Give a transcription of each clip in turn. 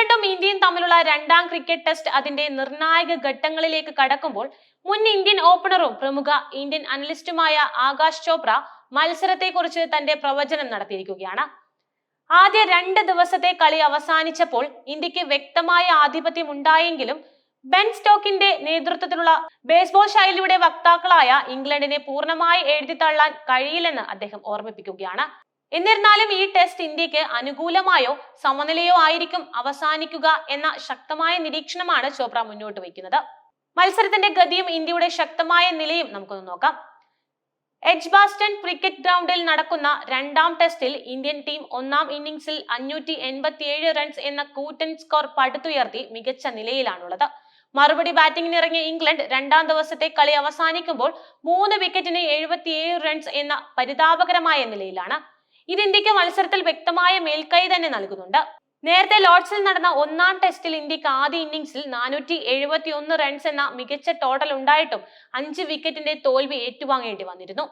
ഇംഗ്ലണ്ടും ഇന്ത്യയും തമ്മിലുള്ള രണ്ടാം ക്രിക്കറ്റ് ടെസ്റ്റ് അതിന്റെ നിർണായക ഘട്ടങ്ങളിലേക്ക് കടക്കുമ്പോൾ മുൻ ഇന്ത്യൻ ഓപ്പണറും പ്രമുഖ ഇന്ത്യൻ അനലിസ്റ്റുമായ ആകാശ് ചോപ്ര മത്സരത്തെക്കുറിച്ച് തന്റെ പ്രവചനം നടത്തിയിരിക്കുകയാണ്. ആദ്യ രണ്ട് ദിവസത്തെ കളി അവസാനിച്ചപ്പോൾ ഇന്ത്യയ്ക്ക് വ്യക്തമായ ആധിപത്യം ഉണ്ടായെങ്കിലും ബെൻ സ്റ്റോക്കിന്റെ നേതൃത്വത്തിലുള്ള ബേസ്ബോൾ ശൈലിയുടെ വക്താക്കളായ ഇംഗ്ലണ്ടിനെ പൂർണമായി എഴുതി തള്ളാൻ കഴിയില്ലെന്ന് അദ്ദേഹം ഓർമ്മിപ്പിക്കുകയാണ്. എന്നിരുന്നാലും ഈ ടെസ്റ്റ് ഇന്ത്യയ്ക്ക് അനുകൂലമായോ സമനിലയോ ആയിരിക്കും അവസാനിക്കുക എന്ന ശക്തമായ നിരീക്ഷണമാണ് ചോപ്ര മുന്നോട്ട് വയ്ക്കുന്നത്. മത്സരത്തിന്റെ ഗതിയും ഇന്ത്യയുടെ ശക്തമായ നിലയും നമുക്കൊന്ന് നോക്കാം. എഡ്ജ് ബാസ്റ്റൺ ക്രിക്കറ്റ് ഗ്രൗണ്ടിൽ നടക്കുന്ന രണ്ടാം ടെസ്റ്റിൽ ഇന്ത്യൻ ടീം ഒന്നാം ഇന്നിംഗ്സിൽ അഞ്ഞൂറ്റി എൺപത്തിയേഴ് റൺസ് എന്ന കൂറ്റൻ സ്കോർ പടുത്തുയർത്തി മികച്ച നിലയിലാണുള്ളത്. മറുപടി ബാറ്റിംഗിന് ഇറങ്ങിയ ഇംഗ്ലണ്ട് രണ്ടാം ദിവസത്തെ കളി അവസാനിക്കുമ്പോൾ മൂന്ന് വിക്കറ്റിന് എഴുപത്തിയേഴ് റൺസ് എന്ന പരിതാപകരമായ നിലയിലാണ്. ഇത് ഇന്ത്യയ്ക്ക് മത്സരത്തിൽ വ്യക്തമായ മേൽക്കൈ തന്നെ നൽകുന്നുണ്ട്. നേരത്തെ ലോർഡ്സിൽ നടന്ന ഒന്നാം ടെസ്റ്റിൽ ഇന്ത്യയ്ക്ക് ആദ്യ ഇന്നിംഗ്സിൽ നാനൂറ്റി എഴുപത്തി ഒന്ന് റൺസ് എന്ന മികച്ച ടോട്ടൽ ഉണ്ടായിട്ടും അഞ്ച് വിക്കറ്റിന്റെ തോൽവി ഏറ്റുവാങ്ങേണ്ടി വന്നിരുന്നു.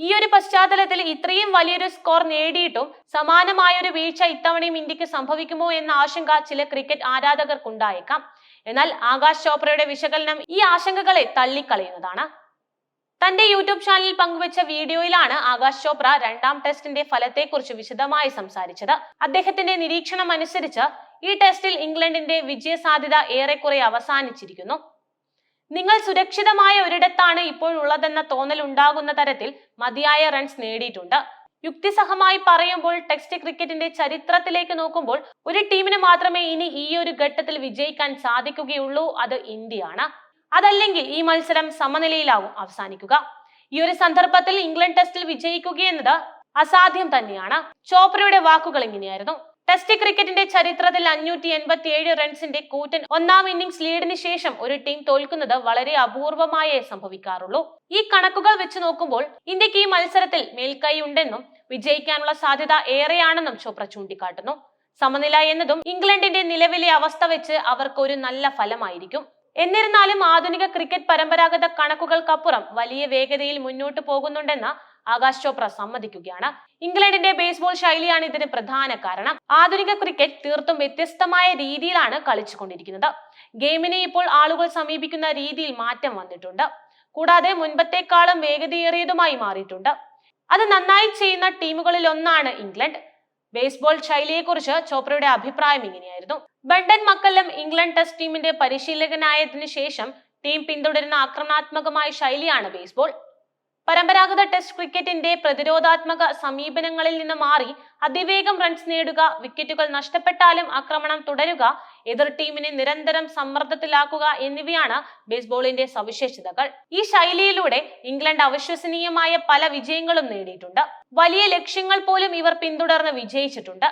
ഈ ഒരു പശ്ചാത്തലത്തിൽ ഇത്രയും വലിയൊരു സ്കോർ നേടിയിട്ടും സമാനമായ ഒരു വീഴ്ച ഇത്തവണയും ഇന്ത്യയ്ക്ക് സംഭവിക്കുമോ എന്ന ആശങ്ക ചില ക്രിക്കറ്റ് ആരാധകർക്കുണ്ടായേക്കാം. എന്നാൽ ആകാശ് ചോപ്രയുടെ വിശകലനം ഈ ആശങ്കകളെ തള്ളിക്കളയുന്നതാണ്. തന്റെ യൂട്യൂബ് ചാനലിൽ പങ്കുവച്ച വീഡിയോയിലാണ് ആകാശ് ചോപ്ര രണ്ടാം ടെസ്റ്റിന്റെ ഫലത്തെക്കുറിച്ച് വിശദമായി സംസാരിച്ചത്. അദ്ദേഹത്തിന്റെ നിരീക്ഷണം അനുസരിച്ച് ഈ ടെസ്റ്റിൽ ഇംഗ്ലണ്ടിന്റെ വിജയ സാധ്യത ഏറെക്കുറെ അവസാനിച്ചിരിക്കുന്നു. നിങ്ങൾ സുരക്ഷിതമായ ഒരിടത്താണ് ഇപ്പോൾ ഉള്ളതെന്ന തോന്നൽ ഉണ്ടാകുന്ന തരത്തിൽ മതിയായ റൺസ് നേടിയിട്ടുണ്ട്. യുക്തിസഹമായി പറയുമ്പോൾ ടെസ്റ്റ് ക്രിക്കറ്റിന്റെ ചരിത്രത്തിലേക്ക് നോക്കുമ്പോൾ ഒരു ടീമിന് മാത്രമേ ഇനി ഈ ഒരു ഘട്ടത്തിൽ വിജയിക്കാൻ സാധിക്കുകയുള്ളൂ അത് ഇന്ത്യയാണ്. അതല്ലെങ്കിൽ ഈ മത്സരം സമനിലയിലാവും. അവസാനിക്കുക. ഈ ഒരു സന്ദർഭത്തിൽ ഇംഗ്ലണ്ട് ടെസ്റ്റിൽ വിജയിക്കുക എന്നത് അസാധ്യം തന്നെയാണ്. ചോപ്രയുടെ വാക്കുകൾ ഇങ്ങനെയായിരുന്നു. ടെസ്റ്റ് ക്രിക്കറ്റിന്റെ ചരിത്രത്തിൽ അഞ്ഞൂറ്റി എൺപത്തി ഏഴ് റൺസിന്റെ കൂറ്റൻ ഒന്നാം ഇന്നിംഗ്സ് ലീഡിന് ശേഷം ഒരു ടീം തോൽക്കുന്നത് വളരെ അപൂർവമായേ സംഭവിക്കാറുള്ളൂ. ഈ കണക്കുകൾ വെച്ച് നോക്കുമ്പോൾ ഇന്ത്യയ്ക്ക് ഈ മത്സരത്തിൽ മേൽക്കൈ ഉണ്ടെന്നും വിജയിക്കാനുള്ള സാധ്യത ഏറെയാണെന്നും ചോപ്ര ചൂണ്ടിക്കാട്ടുന്നു. സമനില എന്നതും ഇംഗ്ലണ്ടിന്റെ നിലവിലെ അവസ്ഥ വെച്ച് അവർക്ക് ഒരു നല്ല ഫലമായിരിക്കും. എന്നിരുന്നാലും ആധുനിക ക്രിക്കറ്റ് പരമ്പരാഗത കണക്കുകൾക്കപ്പുറം വലിയ വേഗതയിൽ മുന്നോട്ട് പോകുന്നുണ്ടെന്ന് ആകാശ് ചോപ്ര സമ്മതിക്കുകയാണ്. ഇംഗ്ലണ്ടിന്റെ ബേസ്ബോൾ ശൈലിയാണ് ഇതിന് പ്രധാന കാരണം. ആധുനിക ക്രിക്കറ്റ് തീർത്തും വ്യത്യസ്തമായ രീതിയിലാണ് കളിച്ചുകൊണ്ടിരിക്കുന്നത്. ഗെയിമിനെ ഇപ്പോൾ ആളുകൾ സമീപിക്കുന്ന രീതിയിൽ മാറ്റം വന്നിട്ടുണ്ട്. കൂടാതെ മുൻപത്തെക്കാളും വേഗതയേറിയതുമായി മാറിയിട്ടുണ്ട്. അത് നന്നായി ചെയ്യുന്ന ടീമുകളിൽ ഒന്നാണ് ഇംഗ്ലണ്ട്. ബേസ്ബോൾ ശൈലിയെക്കുറിച്ച് ചോപ്രയുടെ അഭിപ്രായം ഇങ്ങനെയായിരുന്നു. ബണ്ടൻ മക്കല്ലം ഇംഗ്ലണ്ട് ടെസ്റ്റ് ടീമിന്റെ പരിശീലകനായതിനു ശേഷം ടീം പിന്തുടരുന്ന ആക്രമണാത്മകമായ ശൈലിയാണ് ബേസ്ബോൾ പരമ്പരാഗത ടെസ്റ്റ് ക്രിക്കറ്റിന്റെ പ്രതിരോധാത്മക സമീപനങ്ങളിൽ നിന്ന് മാറി അതിവേഗം റൺസ് നേടുക വിക്കറ്റുകൾ നഷ്ടപ്പെട്ടാലും ആക്രമണം തുടരുക എതിർ ടീമിനെ നിരന്തരം സമ്മർദ്ദത്തിലാക്കുക എന്നിവയാണ് ബേസ്ബോളിന്റെ സവിശേഷതകൾ. ഈ ശൈലിയിലൂടെ ഇംഗ്ലണ്ട് അവിശ്വസനീയമായ പല വിജയങ്ങളും നേടിയിട്ടുണ്ട്. വലിയ ലക്ഷ്യങ്ങൾ പോലും ഇവർ പിന്തുടർന്ന് വിജയിച്ചിട്ടുണ്ട്.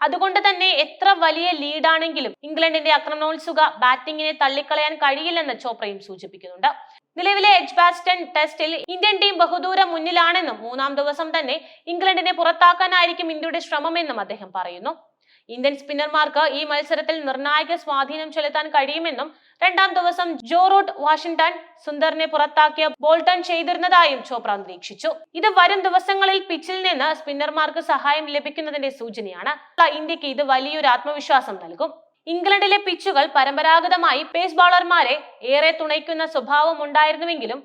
അതുകൊണ്ട് തന്നെ എത്ര വലിയ ലീഡാണെങ്കിലും ഇംഗ്ലണ്ടിന്റെ ആക്രമണോത്സുക ബാറ്റിംഗിനെ തള്ളിക്കളയാൻ കഴിയില്ലെന്ന് ചോപ്രയും സൂചിപ്പിക്കുന്നുണ്ട്. നിലവിലെ എജ്ബാസ്റ്റൺ ടെസ്റ്റിൽ ഇന്ത്യൻ ടീം ബഹുദൂരം മുന്നിലാണെന്നും മൂന്നാം ദിവസം തന്നെ ഇംഗ്ലണ്ടിനെ പുറത്താക്കാനായിരിക്കും ഇന്ത്യയുടെ ശ്രമമെന്നും അദ്ദേഹം പറയുന്നു. ഇന്ത്യൻ സ്പിന്നർമാർക്ക് ഈ മത്സരത്തിൽ നിർണായക സ്വാധീനം ചെലുത്താൻ കഴിയുമെന്നും രണ്ടാം ദിവസം ജോ റൂട്ട് വാഷിംഗ്ടൺ സുന്ദറിനെ പുറത്താക്കിയ ബോൾട്ടൺ ചെയ്തിരുന്നതായും ചോപ്ര നിരീക്ഷിച്ചു ഇത് വരും ദിവസങ്ങളിൽ പിച്ചിൽ നിന്ന് സ്പിന്നർമാർക്ക് സഹായം ലഭിക്കുന്നതിന്റെ സൂചനയാണ്. ഇന്ത്യയ്ക്ക് ഇത് വലിയൊരു ആത്മവിശ്വാസം നൽകും. ഇംഗ്ലണ്ടിലെ പിച്ചുകൾ പരമ്പരാഗതമായി പേസ് ബോളർമാരെ ഏറെ തുണയ്ക്കുന്ന സ്വഭാവം ഉണ്ടായിരുന്നുവെങ്കിലും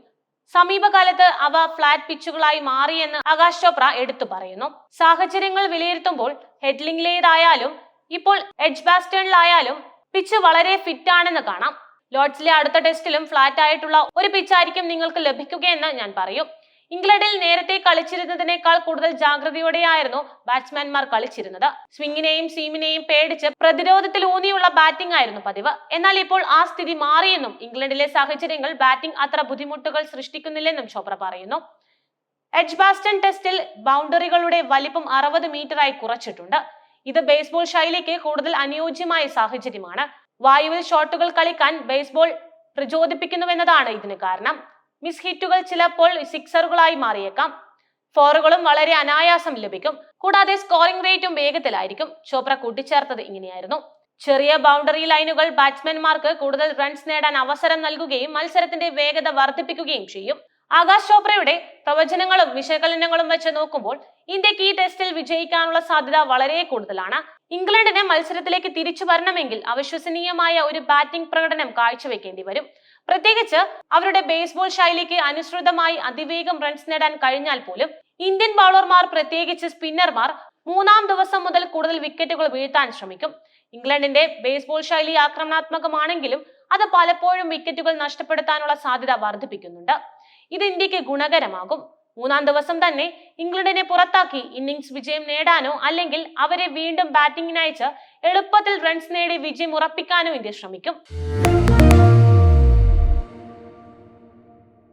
സമീപകാലത്ത് അവ ഫ്ലാറ്റ് പിച്ചുകളായി മാറിയെന്ന് ആകാശ് ചോപ്ര എടുത്തു പറയുന്നു. സാഹചര്യങ്ങൾ വിലയിരുത്തുമ്പോൾ ഹെഡ്ലിംഗിലേതായാലും ഇപ്പോൾ എഡ്ജ് ബാസ്റ്റേണിലായാലും പിച്ച് വളരെ ഫിറ്റ് ആണെന്ന് കാണാം. ലോർഡ്സിലെ അടുത്ത ടെസ്റ്റിലും ഫ്ലാറ്റ് ആയിട്ടുള്ള ഒരു പിച്ചായിരിക്കും നിങ്ങൾക്ക് ലഭിക്കുകയെന്ന് ഞാൻ പറയും. ഇംഗ്ലണ്ടിൽ നേരത്തെ കളിച്ചിരുന്നതിനേക്കാൾ കൂടുതൽ ജാഗ്രതയോടെയായിരുന്നു ബാറ്റ്സ്മാൻമാർ കളിച്ചിരുന്നത്. സ്വിങ്ങിനെയും സീമിനെയും പേടിച്ച് പ്രതിരോധത്തിൽ ഊന്നിയുള്ള ബാറ്റിംഗ് ആയിരുന്നു പതിവ്. എന്നാൽ ഇപ്പോൾ ആ സ്ഥിതി മാറിയെന്നും ഇംഗ്ലണ്ടിലെ സാഹചര്യങ്ങൾ ബാറ്റിംഗ് അത്ര ബുദ്ധിമുട്ടുകൾ സൃഷ്ടിക്കുന്നില്ലെന്നും ചോപ്ര പറയുന്നു. എഡ്ജ്ബാസ്റ്റൺ ടെസ്റ്റിൽ ബൗണ്ടറികളുടെ വലിപ്പം അറുപത് മീറ്ററായി കുറച്ചിട്ടുണ്ട്. ഇത് ബേസ്ബോൾ ശൈലിക്ക് കൂടുതൽ അനുയോജ്യമായ സാഹചര്യമാണ്. വായുവിൽ ഷോട്ടുകൾ കളിക്കാൻ ബേസ്ബോൾ പ്രചോദിപ്പിക്കുന്നുവെന്നതാണ് ഇതിന് കാരണം. മിസ് ഹിറ്റുകൾ ചിലപ്പോൾ സിക്സറുകളായി മാറിയേക്കാം. ഫോറുകളും വളരെ അനായാസം ലഭിക്കും. കൂടാതെ സ്കോറിംഗ് റേറ്റും വേഗത്തിലായിരിക്കും. ചോപ്ര കൂട്ടിച്ചേർത്തത് ഇങ്ങനെയായിരുന്നു. ചെറിയ ബൗണ്ടറി ലൈനുകൾ ബാറ്റ്സ്മാൻമാർക്ക് കൂടുതൽ റൺസ് നേടാൻ അവസരം നൽകുകയും മത്സരത്തിന്റെ വേഗത വർദ്ധിപ്പിക്കുകയും ചെയ്യും. ആകാശ് ചോപ്രയുടെ പ്രവചനങ്ങളും വിശകലനങ്ങളും വെച്ച് നോക്കുമ്പോൾ ഇന്ത്യയ്ക്ക് ഈ ടെസ്റ്റിൽ വിജയിക്കാനുള്ള സാധ്യത വളരെ കൂടുതലാണ്. ഇംഗ്ലണ്ടിന് മത്സരത്തിലേക്ക് തിരിച്ചു വരണമെങ്കിൽ അവിശ്വസനീയമായ ഒരു ബാറ്റിംഗ് പ്രകടനം കാഴ്ചവെക്കേണ്ടി വരും. പ്രത്യേകിച്ച് അവരുടെ ബേസ്ബോൾ ശൈലിക്ക് അനുസൃതമായി അതിവേഗം റൺസ് നേടാൻ കഴിഞ്ഞാൽ പോലും ഇന്ത്യൻ ബൗളർമാർ പ്രത്യേകിച്ച് സ്പിന്നർമാർ മൂന്നാം ദിവസം മുതൽ കൂടുതൽ വിക്കറ്റുകൾ വീഴ്ത്താൻ ശ്രമിക്കും. ഇംഗ്ലണ്ടിന്റെ ബേസ്ബോൾ ശൈലി ആക്രമണാത്മകമാണെങ്കിലും അത് പലപ്പോഴും വിക്കറ്റുകൾ നഷ്ടപ്പെടുത്താനുള്ള സാധ്യത വർദ്ധിപ്പിക്കുന്നുണ്ട്. ഇത് ഇന്ത്യയ്ക്ക് ഗുണകരമാകും. മൂന്നാം ദിവസം തന്നെ ഇംഗ്ലണ്ടിനെ പുറത്താക്കി ഇന്നിംഗ്സ് വിജയം നേടാനോ അല്ലെങ്കിൽ അവരെ വീണ്ടും ബാറ്റിംഗിനയച്ച് എളുപ്പത്തിൽ റൺസ് നേടി വിജയം ഉറപ്പിക്കാനോ ഇന്ത്യ ശ്രമിക്കും.